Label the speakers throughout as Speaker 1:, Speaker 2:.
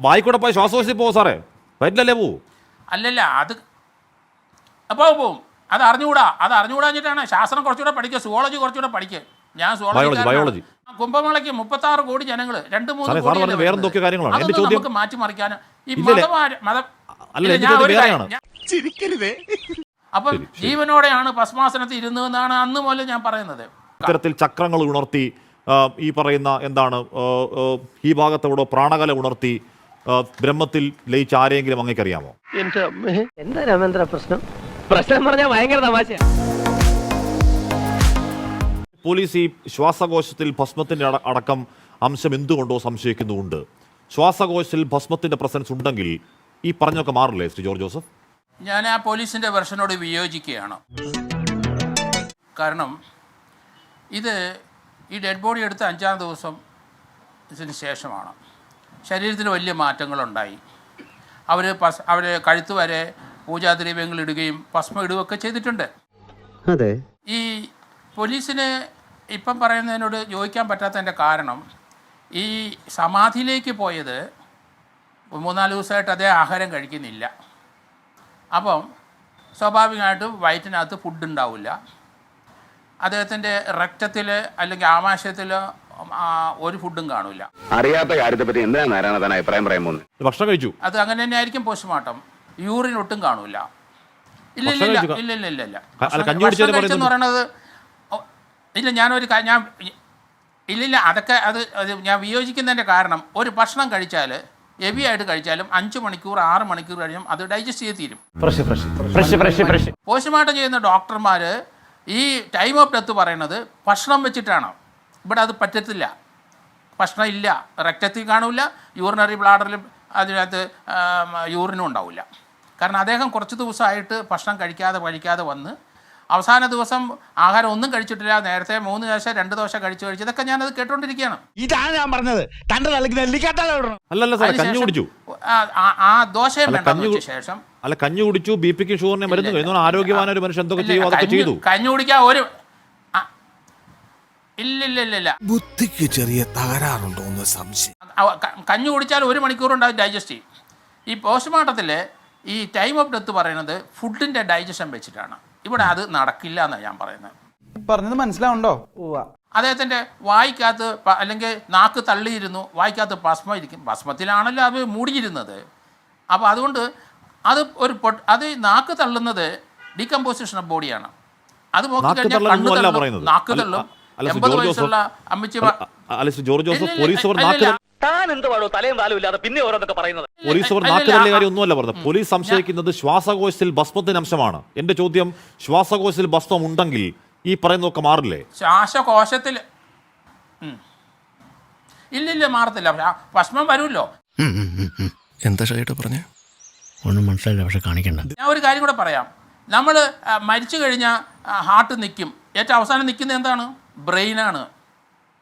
Speaker 1: വായിക്കൂടെ പോയി ശ്വാസകോശത്തിൽ പോവും സാറേ? വയറ്റിലല്ലേ പോവൂ
Speaker 2: അല്ലല്ല അത് അപ്പോൾ പോവും അത് അറിഞ്ഞുകൂടാ. അത് അറിഞ്ഞുകൂടാഞ്ഞിട്ടാണ് ശാസ്ത്രം കുറച്ചുകൂടെ പഠിക്കുക സുവോളജി കുറച്ചുകൂടെ പഠിക്കുക. ഞാൻ
Speaker 1: സുവോളജി ബയോളജി
Speaker 2: കുംഭമേളയ്ക്ക് മുപ്പത്തി ആറ് കോടി ജനങ്ങൾ രണ്ട് മൂന്ന്
Speaker 1: കോടി വേറെ എന്തൊക്കെ കാര്യങ്ങളാണ്.
Speaker 2: എന്റെ
Speaker 1: ചോദ്യം-
Speaker 2: നമുക്ക് മാറ്റിമറിക്കാൻ ഈ? മതം. അപ്പം ജീവനോടെയാണ് ഭസ്മാസനത്തിൽ ഇരുന്നതെന്നാണ് അന്ന് മുതൽ ഞാൻ പറയുന്നത്.
Speaker 1: ഇത്തരത്തിൽ ചക്രങ്ങൾ ഉണർത്തി ഈ പറയുന്ന എന്താണ് ഈ ഭാഗത്തോടെ പ്രാണകല ഉണർത്തി ബ്രഹ്മത്തിൽ ലയിച്ച ആരെങ്കിലും അങ്ങേക്കറിയാമോ?
Speaker 3: എന്താ രാമേന്ദ്ര പ്രശ്നം? പ്രശ്നം പറഞ്ഞാൽ ഭയങ്കര തമാശ
Speaker 1: പോലീസ് ഈ ശ്വാസകോശത്തിൽ ഭസ്മത്തിന്റെ അടക്കം അംശം എന്തുകൊണ്ടോ സംശയിക്കുന്നുണ്ട് ശ്വാസകോശത്തിൽ ഭസ്മത്തിന്റെ പ്രസൻസ് ഉണ്ടെങ്കിൽ ഈ പറഞ്ഞൊക്കെ മാറില്ലേ ശ്രീ ജോർജ് ജോസഫ്?
Speaker 2: ഞാൻ ആ പോലീസിന്റെ വെർഷനോട് വിയോജിക്കുകയാണ്. കാരണം ഇത് ഈ ഡെഡ് ബോഡി എടുത്ത അഞ്ചാം ദിവസം ഇതിന് ശേഷമാണ്. ശരീരത്തിൽ വലിയ മാറ്റങ്ങളുണ്ടായി. അവർ പസ് അവർ കഴുത്ത് വരെ പൂജാദ്രവ്യങ്ങൾ ഇടുകയും ഭസ്മം ഇടുകയൊക്കെ ചെയ്തിട്ടുണ്ട്.
Speaker 4: അതെ.
Speaker 2: ഈ പോലീസിന് ഇപ്പം പറയുന്നതിനോട് യോജിക്കാൻ പറ്റാത്തതിന്റെ കാരണം ഈ സമാധിയിലേക്ക് പോയത് മൂന്നാൽ ദിവസമായിട്ട് അതേ ആഹാരം കഴിക്കുന്നില്ല. അപ്പം സ്വാഭാവികമായിട്ടും വയറ്റിനകത്ത് ഫുഡ് ഉണ്ടാവില്ല. അദ്ദേഹത്തിന്റെ രക്തത്തിൽ അല്ലെങ്കിൽ ആമാശയത്തിൽ ഒരു ഫുഡും കാണില്ല
Speaker 5: അറിയാത്ത കാര്യത്തെ പറ്റി എന്താണ് നാരായണ അഭിപ്രായം പറയാൻ പോകുന്നത്?
Speaker 1: ഭക്ഷണം കഴിച്ചു.
Speaker 2: അത് അങ്ങനെ തന്നെ ആയിരിക്കും പോസ്റ്റ്മോർട്ടം. യൂറിൻ ഒട്ടും കാണില്ല ഇല്ല ഇല്ല ഇല്ല ഇല്ല ഇല്ല പറയണത് ഇല്ല ഞാനൊരു ഞാൻ ഇല്ലില്ല അതൊക്കെ അത് അത് ഞാൻ വിയോജിക്കുന്നതിന്റെ കാരണം ഒരു ഭക്ഷണം കഴിച്ചാൽ ഹെവി ആയിട്ട് കഴിച്ചാലും അഞ്ച് മണിക്കൂർ ആറ് മണിക്കൂർ കഴിഞ്ഞാൽ അത് ഡൈജസ്റ്റ് ചെയ്ത് തീരും. പോസ്റ്റ്മോർട്ടം ചെയ്യുന്ന ഡോക്ടർമാർ ഈ ടൈം ഓഫ് ഡെത്ത് പറയുന്നത് ഭക്ഷണം വെച്ചിട്ടാണ്. ഇവിടെ അത് പറ്റത്തില്ല. ഭക്ഷണം ഇല്ല. രക്തത്തിൽ കാണില്ല യൂറിനറി ബ്ലാഡറിലും അതിനകത്ത് യൂറിനും ഉണ്ടാവില്ല കാരണം അദ്ദേഹം കുറച്ച് ദിവസമായിട്ട് ഭക്ഷണം കഴിക്കാതെ കഴിക്കാതെ വന്ന് അവസാന ദിവസം ആഹാരം ഒന്നും കഴിച്ചിട്ടില്ല. നേരത്തെ മൂന്ന് ദോശ രണ്ട് ദോശ കഴിച്ചു കഴിച്ചു ഇതൊക്കെ ഞാനത് കേട്ടോണ്ടിരിക്കുകയാണ്
Speaker 6: ഇതാണ് ഞാൻ പറഞ്ഞത്.
Speaker 2: ആ- ദോശയും
Speaker 1: കഞ്ഞു വേണ്ടെന്ന്
Speaker 2: ശേഷം.
Speaker 1: അല്ല കഞ്ഞി കുടിച്ചു ബി പിക്ക് ഷുഗറിനെ മരുന്ന് കഴിച്ചു ആരോഗ്യവാന ഒരു മനുഷ്യൻ എന്തൊക്കെ
Speaker 2: ഇല്ല,
Speaker 1: ചെയ്യും? അതൊക്കെ
Speaker 2: കഞ്ഞി-
Speaker 1: ചെയ്തു.
Speaker 2: കഞ്ഞി കുടിക്കാൻ ഒരു ഇല്ല ഇല്ല ഇല്ല ഇല്ല
Speaker 6: ബുദ്ധിക്ക് ചെറിയ തകരാറുണ്ടോ എന്ന് സംശയം.
Speaker 2: കഞ്ഞു കുടിച്ചാൽ ഒരു മണിക്കൂർ ഉണ്ടാവും ഡൈജസ്റ്റ് ചെയ്യും. ഈ പോസ്റ്റ്മോർട്ടത്തിൽ ഈ ടൈം ഓഫ് ഡെത്ത് പറയുന്നത് ഫുഡിന്റെ ഡൈജഷൻ വെച്ചിട്ടാണ്. ഇവിടെ അത് നടക്കില്ല എന്നാണ് ഞാൻ പറയുന്നത്.
Speaker 7: പറഞ്ഞത് മനസ്സിലാവുണ്ടോ?
Speaker 2: അദ്ദേഹത്തിന്റെ വായിക്കകത്ത് അല്ലെങ്കിൽ നാക്ക് തള്ളിയിരുന്നു വായിക്കകത്ത് ഭസ്മം ഇരിക്കും ഭസ്മത്തിലാണല്ലോ അത് മൂടിയിരുന്നത്. അപ്പോൾ അതുകൊണ്ട് അത് ഒരു പൊട്ട് അത് നാക്ക് തള്ളുന്നത് ഡീകമ്പോസിഷൻ ഓഫ് ബോഡിയാണ്. അത്
Speaker 1: നാക്ക്
Speaker 2: നോക്കിക്കഴിഞ്ഞാൽ കണ്ണു തള്ളും നാക്ക് തള്ളും എൺപത്
Speaker 1: ജോർജ്
Speaker 2: വയസ്സുള്ള അമ്മച്ചി പ-
Speaker 1: ജോർജ് ജോസഫ് പോലീസ് അവർ
Speaker 2: ഇല്ല,
Speaker 1: നാക്ക്
Speaker 2: ഇല്ല.
Speaker 3: താൻ എന്ത് പാടോ തലയും താലും ഇല്ലാതെ പിന്നെ ഓരോന്നൊക്കെ പറയുന്നത്?
Speaker 1: പോലീസ് അവർ
Speaker 2: അല്ല,
Speaker 1: നാക്ക് തള്ളിയ കാര്യം ഒന്നുമല്ല പറഞ്ഞത് പോലീസ് സംശയിക്കുന്നത് ശ്വാസകോശത്തിൽ ഭസ്മത്തിന് അംശമാണ് എന്റെ ചോദ്യം ശ്വാസകോശത്തിൽ ഭസ്മം ഉണ്ടെങ്കിൽ ഈ പറയുന്നതൊക്കെ മാറില്ലേ?
Speaker 2: ശ്വാസകോശത്തിൽ. ഇല്ലില്ല മാറത്തില്ല. ഭസ്മം വരുമല്ലോ.
Speaker 6: എന്താ ഷൈട്ട് പറഞ്ഞേ?
Speaker 4: ഒന്നും മനസ്സിലായില്ല പക്ഷെ കാണിക്കണ്ട.
Speaker 2: ഞാൻ ഒരു കാര്യം കൂടെ പറയാം. നമ്മൾ മരിച്ചു കഴിഞ്ഞാൽ ഹാർട്ട് നിൽക്കും ഏറ്റവും അവസാനം നിൽക്കുന്നത് എന്താണ്? ബ്രെയിനാണ്.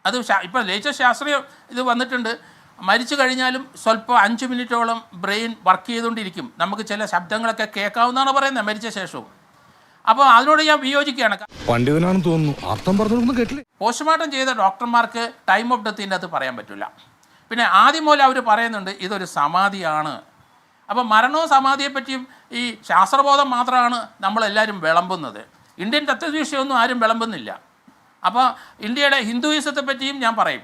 Speaker 2: അത് ഇപ്പോൾ ലേറ്റസ്റ്റ് ശാസ്ത്രീയ ഇത് വന്നിട്ടുണ്ട്. മരിച്ചു കഴിഞ്ഞാലും സ്വല്പം അഞ്ച് മിനിറ്റോളം ബ്രെയിൻ വർക്ക് ചെയ്തുകൊണ്ടിരിക്കും. നമുക്ക് ചില ശബ്ദങ്ങളൊക്കെ കേൾക്കാവുന്നതാണ് പറയുന്നത് മരിച്ച ശേഷവും. അപ്പോൾ അതിനോട് ഞാൻ വിയോജിക്കുകയാണ്.
Speaker 6: പണ്ഡിതനാണെന്ന് തോന്നുന്നു. അർത്ഥം പറഞ്ഞൊന്നും കേട്ടില്ല?
Speaker 2: പോസ്റ്റ്മോർട്ടം ചെയ്ത ഡോക്ടർമാർക്ക് ടൈം ഓഫ് ഡെത്തിന്റെ അത് പറയാൻ പറ്റില്ല. പിന്നെ ആദ്യം മുതൽ അവർ പറയുന്നുണ്ട് ഇതൊരു സമാധിയാണ്. അപ്പോൾ മരണവും സമാധിയെപ്പറ്റിയും ഈ ശാസ്ത്രബോധം മാത്രമാണ് നമ്മളെല്ലാവരും വിളമ്പുന്നത്. ഇന്ത്യൻ തത്വദീക്ഷയൊന്നും ആരും വിളമ്പുന്നില്ല. അപ്പോൾ ഇന്ത്യയുടെ ഹിന്ദുയിസത്തെ പറ്റിയും ഞാൻ പറയും.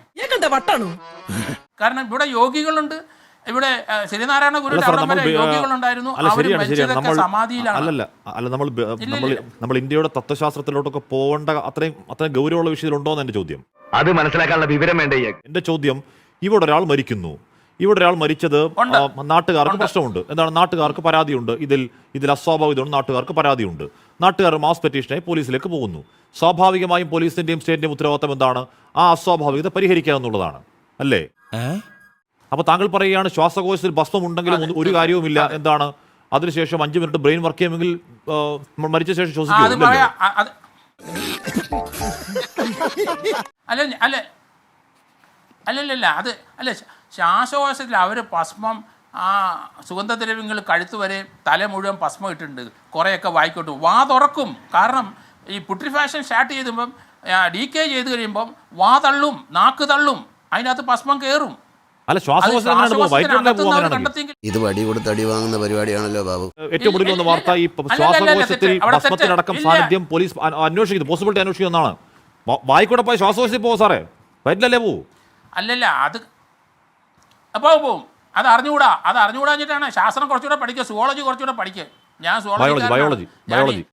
Speaker 2: കാരണം ഇവിടെ യോഗികളുണ്ട്. ഇവിടെ ശ്രീനാരായണ ഗുരു യോഗികളുണ്ടായിരുന്നു.
Speaker 1: അല്ല
Speaker 2: അവർ
Speaker 1: ശരിയാണ് ശരിയാണ്. നമ്മൾ
Speaker 2: സമാധിയിലാണ്.
Speaker 1: അല്ലല്ല അല്ല നമ്മൾ നമ്മൾ നമ്മൾ ഇന്ത്യയുടെ തത്വശാസ്ത്രത്തിലോട്ടൊക്കെ പോകേണ്ട അത്രയും അത്രയും ഗൗരവമുള്ള വിഷയത്തിലുണ്ടോ എന്ന് എന്റെ ചോദ്യം.
Speaker 5: അത് മനസ്സിലാക്കാനുള്ള വിവരം വേണ്ടേ?
Speaker 1: എന്റെ ചോദ്യം ഇവിടെ ഒരാൾ മരിക്കുന്നു. ഇവിടെ ഒരാൾ മരിച്ചത് നാട്ടുകാർക്ക് പ്രശ്നമുണ്ട്. എന്താണ്? നാട്ടുകാർക്ക് പരാതിയുണ്ട്. ഇതിൽ ഇതിൽ അസ്വാഭാവികതയുണ്ട്. നാട്ടുകാർക്ക് പരാതിയുണ്ട്. നാട്ടുകാർ മാസ് പെറ്റീഷനായി പോലീസിലേക്ക് പോകുന്നു. സ്വാഭാവികമായും പോലീസിന്റെയും സ്റ്റേറ്റിന്റെയും ഉത്തരവാദിത്തം എന്താണ്? ആ അസ്വാഭാവികത പരിഹരിക്കുക എന്നുള്ളതാണ്. അല്ലേ? അപ്പൊ താങ്കൾ പറയുകയാണ് ശ്വാസകോശത്തിൽ ഭസ്മം ഉണ്ടെങ്കിലും ഒരു- കാര്യവുമില്ല. എന്താണ്? അതിനുശേഷം അഞ്ചു മിനിറ്റ് ബ്രെയിൻ വർക്ക് ചെയ്യുമെങ്കിൽ മരിച്ച ശേഷം
Speaker 2: ശ്വസിക്കും. അല്ല അല്ല. അല്ലല്ലല്ല അത് അല്ല ശ്വാസകോശത്തിൽ അവർ ഭസ്മം ആ സുഗന്ധദ്രവ്യങ്ങൾ കഴുത്ത് വരെ തല മുഴുവൻ ഭസ്മം ഇട്ടിട്ടുണ്ട്. കുറേയൊക്കെ വായിക്കോട്ട്. വാ തുറക്കും. കാരണം ഈ പുട്രിഫാഷൻ സ്റ്റാർട്ട് ചെയ്തുമ്പം കെ ചെയ്ത് കഴിയുമ്പം വാ തള്ളും നാക്ക് തള്ളും അതിനകത്ത് ഭസ്മം കയറും
Speaker 1: അല്ല
Speaker 2: അത്
Speaker 1: ശ്വാസകോശം എങ്ങനെയാണ് പോകും വയറ്റിലല്ലേ പോകും
Speaker 2: ശ്വാസകോശത്തിനകത്തുനിന്ന് അവർ
Speaker 1: അങ്ങനെയാണെങ്കിൽ
Speaker 2: കണ്ടെത്തിയെങ്കിൽ
Speaker 7: ഇത് വടി കൊടുത്ത് അടി വാങ്ങുന്ന പരിപാടിയാണല്ലോ ബാബു.
Speaker 1: ഏറ്റവും ഒടുവിൽ വന്ന വാർത്ത ഈ ശ്വാസകോശത്തിൽ. ഭസ്മത്തിനടക്കം സാന്നിധ്യം പോലീസ് അന്വേഷിക്കുന്നു. പോസിബിലിറ്റി അന്വേഷിക്കുന്നതാണ് വായിക്കൂടെ പോയി ശ്വാസകോശത്തിൽ പോവോ സാറേ. വയറ്റിലല്ലേ പോകൂ
Speaker 2: അല്ലല്ല അത് അപ്പോൾ പോവും അത് അറിഞ്ഞുകൂടാ. അത് അറിഞ്ഞുകൂടാഞ്ഞിട്ടാണ് ശാസ്ത്രം കുറച്ചുകൂടെ പഠിക്കുക സുവോളജി കുറച്ചുകൂടെ പഠിക്കുക. ഞാൻ
Speaker 1: ബയോളജി ബയോളജി ബയോളജി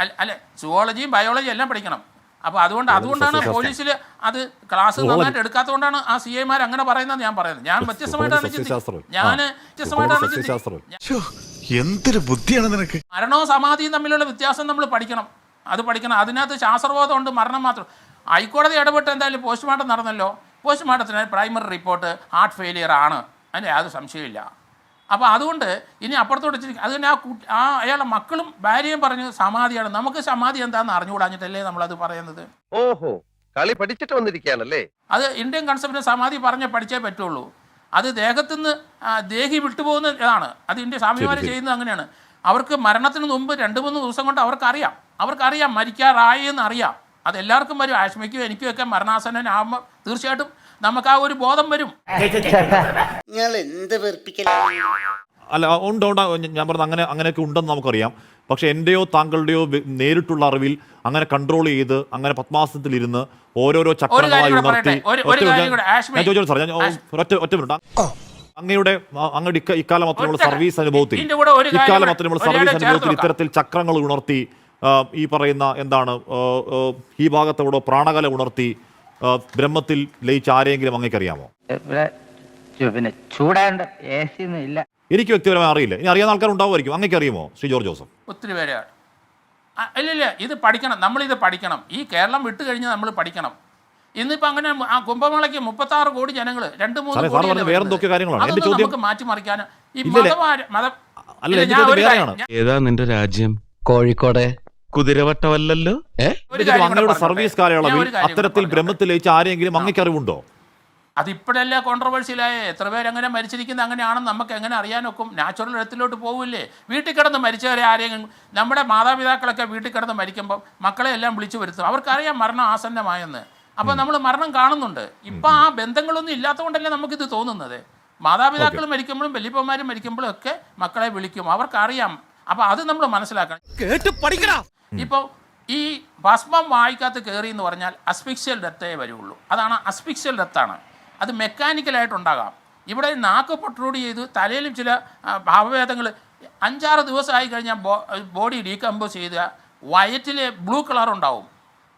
Speaker 2: അല്ല അല്ല സുവോളജിയും ബയോളജിയും എല്ലാം പഠിക്കണം. അപ്പോൾ അതുകൊണ്ട് അതുകൊണ്ടാണ് പോലീസിൽ അത് ക്ലാസ്
Speaker 1: സുവോളജി.
Speaker 2: നന്നായിട്ട് എടുക്കാത്തതുകൊണ്ടാണ് ആ സി ഐമാർ അങ്ങനെ പറയുന്നത് ഞാൻ പറയുന്നത്. ഞാൻ വ്യത്യസ്തമായിട്ടാണ്. ചിന്തിക്കുന്നത് ഞാൻ
Speaker 1: ആ.
Speaker 2: വ്യത്യസ്തമായിട്ടാണ്
Speaker 1: സസ്യശാസ്ത്രം.
Speaker 2: ചിന്തിക്കുന്നത്
Speaker 6: എന്തൊരു ബുദ്ധിയാണ് നിനക്ക്?
Speaker 2: മരണവും സമാധിയും തമ്മിലുള്ള വ്യത്യാസം നമ്മൾ പഠിക്കണം. അത് പഠിക്കണം. അതിനകത്ത് ശാസ്ത്രബോധമുണ്ട് മരണം മാത്രം. ഹൈക്കോടതി ഇടപെട്ട് എന്തായാലും പോസ്റ്റ്മോർട്ടം നടന്നല്ലോ. പോസ്റ്റ്മോർട്ടത്തിന് പ്രൈമറി റിപ്പോർട്ട് ഹാർട്ട് ഫെയിലിയർ ആണ്. അതിന് യാതൊരു സംശയമില്ല അപ്പോൾ അതുകൊണ്ട് ഇനി അപ്പുറത്തോട്ട് ഇച്ചിരി അത് തന്നെ ആ കുട്ടി ആ അയാളുടെ മക്കളും ഭാര്യയും പറഞ്ഞു സമാധിയാണ്. നമുക്ക് സമാധി എന്താണെന്ന് അറിഞ്ഞുകൂടാഞ്ഞിട്ടല്ലേ നമ്മളത് പറയുന്നത്?
Speaker 8: ഓഹോ കളി പഠിച്ചിട്ട് വന്നിരിക്കുകയാണല്ലേ?
Speaker 2: അത് ഇന്ത്യൻ കൺസെപ്റ്റിന് സമാധി പറഞ്ഞേ പഠിച്ചേ പറ്റുള്ളൂ. അത് ദേഹത്തുനിന്ന് നിന്ന് ദേഹി വിട്ടുപോകുന്ന ഇതാണ്. അത് ഇന്ത്യ സ്വാമിമാർ. ചെയ്യുന്നത് അങ്ങനെയാണ്. അവർക്ക് മരണത്തിന് മുമ്പ് രണ്ട് മൂന്ന് ദിവസം കൊണ്ട് അവർക്കറിയാം. അവർക്കറിയാം മരിക്കാറായി എന്ന് അറിയാം. അത് എല്ലാവർക്കും വരും. ആശ്മയ്ക്കും എനിക്കും ഒക്കെ മരണാസനാകുമ്പോൾ തീർച്ചയായിട്ടും നമുക്ക് ആ ഒരു ബോധം വരും.
Speaker 1: അല്ല ഉണ്ട് ഉണ്ട്? ഞാൻ പറഞ്ഞത് അങ്ങനെ അങ്ങനെയൊക്കെ ഉണ്ടെന്ന് നമുക്കറിയാം. പക്ഷെ എന്റെയോ താങ്കളുടെയോ നേരിട്ടുള്ള അറിവിൽ അങ്ങനെ കൺട്രോൾ ചെയ്ത് അങ്ങനെ പത്മാസനത്തിൽ ഇരുന്ന് ഓരോരോ ചക്രങ്ങളായി ഉണർത്തി ഒറ്റ. ഞാൻ ചോദിച്ചോളൂ സാർ ഞാൻ ഒറ്റ ഒറ്റ മിനിറ്റ് അങ്ങയുടെ അങ്ങയുടെ ഇക്ക- ഇക്കാലം അത്രയുള്ള സർവീസ് അനുഭവത്തിൽ
Speaker 2: ഇതിന്റെ കൂടെ ഒരു കാര്യം
Speaker 1: ഇക്കാലം
Speaker 2: കൂടെ-
Speaker 1: സർവീസ് അനുഭവത്തിൽ ഇത്തരത്തിൽ ചക്രങ്ങൾ ഉണർത്തി ഈ പറയുന്ന എന്താണ് ഈ ഭാഗത്തോടെ പ്രാണകല ഉണർത്തി ബ്രഹ്മത്തിൽ ലയിച്ച ആരെങ്കിലും അങ്ങേക്കറിയാമോ?
Speaker 3: പിന്നെ ചൂടാണ്ട് ഇല്ല.
Speaker 1: എനിക്ക് വ്യക്തിപരമായി അറിയില്ല. ഇനി അറിയാവുന്ന ആൾക്കാർ ഉണ്ടാവുമായിരിക്കും അങ്ങേക്ക് അറിയുമോ ശ്രീ ജോർജ് ജോസഫ്
Speaker 2: ഒത്തിരി പേരാണ് ഇല്ല ഇല്ല ഇത് പഠിക്കണം. നമ്മളിത് പഠിക്കണം. ഈ കേരളം വിട്ടു കഴിഞ്ഞാൽ നമ്മൾ പഠിക്കണം. ഇന്നിപ്പോൾ അങ്ങനെ ആ കുംഭമേളയ്ക്ക് മുപ്പത്താറ് കോടി ജനങ്ങൾ രണ്ട് മൂന്ന്
Speaker 1: കോടി കാര്യങ്ങളാണ്.
Speaker 2: നമുക്ക് മാറ്റിമറിക്കാനും ഈ മതം
Speaker 6: ഏതാ നിന്റെ രാജ്യം?
Speaker 4: കോഴിക്കോട്.
Speaker 6: കുതിരവട്ടമല്ലല്ലോ?
Speaker 1: അങ്ങയുടെ സർവീസ് കാലയളവിൽ അത്തരത്തിൽ ബ്രഹ്മത്തിൽ ലയിച്ച ആരെങ്കിലും അങ്ങേക്ക് അറിവുണ്ടോ
Speaker 2: അതിപ്പോഴല്ലേ കോൺട്രവേഴ്സിയിലായ എത്ര പേര് അങ്ങനെ മരിച്ചിരിക്കുന്ന അങ്ങനെയാണെന്ന് നമുക്ക് എങ്ങനെ അറിയാനൊക്കും? നാച്ചുറൽ ഇടത്തിലോട്ട് പോവില്ലേ? വീട്ടിൽ കിടന്ന് മരിച്ചവരെ ആരെങ്കിലും നമ്മുടെ മാതാപിതാക്കളൊക്കെ വീട്ടിൽ കിടന്ന് മരിക്കുമ്പോൾ മക്കളെ എല്ലാം വിളിച്ചു വരുത്തും. അവർക്കറിയാം മരണം ആസന്നമായെന്ന്. അപ്പോൾ നമ്മൾ മരണം കാണുന്നുണ്ട്. ഇപ്പം ആ ബന്ധങ്ങളൊന്നും ഇല്ലാത്തതുകൊണ്ടല്ലേ നമുക്കിത് തോന്നുന്നത്? മാതാപിതാക്കൾ മരിക്കുമ്പോഴും വലിയപ്പന്മാരും മരിക്കുമ്പോഴും ഒക്കെ മക്കളെ വിളിക്കും. അവർക്കറിയാം. അപ്പോൾ അത് നമ്മൾ മനസ്സിലാക്കണം.
Speaker 6: കേട്ട് പഠിക്കടാ.
Speaker 2: ഇപ്പോൾ ഈ ഭസ്മം വായിക്കാത്ത കയറി എന്ന് പറഞ്ഞാൽ അസ്ഫിക്ഷ്യൽ ഡെത്തേ വരുള്ളൂ. അതാണ് അസ്ഫിക്ഷ്യൽ ഡെത്താണ്. അത് മെക്കാനിക്കലായിട്ടുണ്ടാകാം. ഇവിടെ നാക്ക് പൊട്രൂഡ് ചെയ്ത് തലയിലും ചില ഭാവഭേദങ്ങൾ അഞ്ചാറ് ദിവസമായി കഴിഞ്ഞാൽ ബോഡി ഡീകമ്പോസ് ചെയ്ത വയറ്റിൽ ബ്ലൂ കളർ ഉണ്ടാവും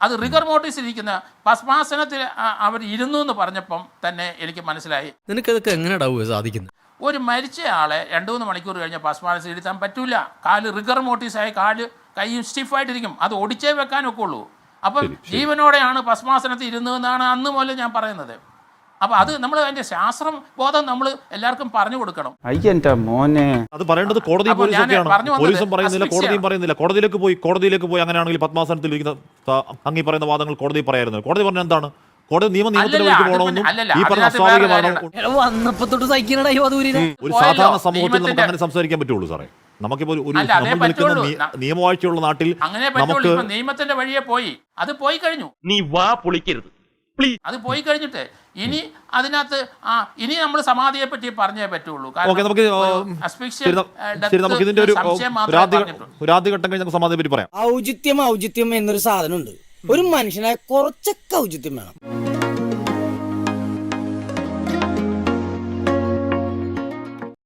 Speaker 2: അത് റിഗർ മോട്ടീസ് ഇരിക്കുന്ന ഭസ്മാസനത്തിൽ അവർ ഇരുന്നു എന്ന് പറഞ്ഞപ്പം തന്നെ എനിക്ക് മനസ്സിലായി.
Speaker 4: നിനക്കതൊക്കെ എങ്ങനെയാടാവുക സാധിക്കുന്നത്
Speaker 2: ഒരു മരിച്ച ആളെ രണ്ടു മൂന്ന് മണിക്കൂർ കഴിഞ്ഞ പസ്മാനസ് ഇരുത്താൻ പറ്റൂല. കാൽ റിഗർ മോട്ടീസായി കാൽ കൈയും സ്റ്റിഫായിട്ടിരിക്കും അത് ഒടിച്ചേ വെക്കാനൊക്കെ ഉള്ളൂ അപ്പം ജീവനോടെയാണ് ഭസ്മാസനത്തിൽ ഇരുന്നതെന്നാണ് അന്ന് മുതൽ ഞാൻ പറയുന്നത്. അപ്പോൾ അത് നമ്മൾ അതിന്റെ ശാസ്ത്രം ബോധം നമ്മൾ എല്ലാവർക്കും പറഞ്ഞു കൊടുക്കണം.
Speaker 3: അയ്യന്റെ മോനെ.
Speaker 1: അത് പറയേണ്ടത് കോടതി പോലീസ് പറയുന്നില്ല കോടതിയും പറയുന്നില്ല. കോടതിയിലേക്ക് പോയി കോടതിയിലേക്ക് പോയി അങ്ങനെയാണെങ്കിൽ പത്മാസനത്തിൽ ഇരിക്കുന്ന ത- അങ്ങീ പറയുന്ന വാദങ്ങൾ കോടതി പറയായിരുന്നു. കോടതി പറഞ്ഞ എന്താണ്? കോടതി നിയമ പോകണമെന്നും ഈ പറഞ്ഞ ഒരു സാധാരണ സമൂഹത്തിൽ നമുക്ക് അങ്ങനെ സംസാരിക്കാൻ പറ്റുള്ളൂ സാറേ. നമുക്കിപ്പോൾ ഒരു നമ്മൾ നിയമവാഴ്ചയുള്ള നാട്ടിൽ നമുക്ക്
Speaker 2: നിയമത്തിന്റെ വഴിയെ പോയി. അത് പോയി കഴിഞ്ഞു.
Speaker 5: നീ വാ പൊളിക്കരുത്.
Speaker 2: അത് പോയി കഴിഞ്ഞിട്ട് ഇനി അതിനകത്ത് ആ ഇനി നമ്മൾ സമാധിയെ പറ്റി പറഞ്ഞേ പറ്റുള്ളൂ.
Speaker 1: ഓക്കെ നമുക്ക്
Speaker 2: ഒരു
Speaker 1: ഇതിന്റെ ഘട്ടം കഴിഞ്ഞ് നമുക്ക് സമാധിയെ പറ്റി പറയാം.
Speaker 9: ഔചിത്യം ഔചിത്യം എന്നൊരു സാധനമുണ്ട്. ഒരു മനുഷ്യനെ കുറച്ചൊക്കെ ഔചിത്യം വേണം.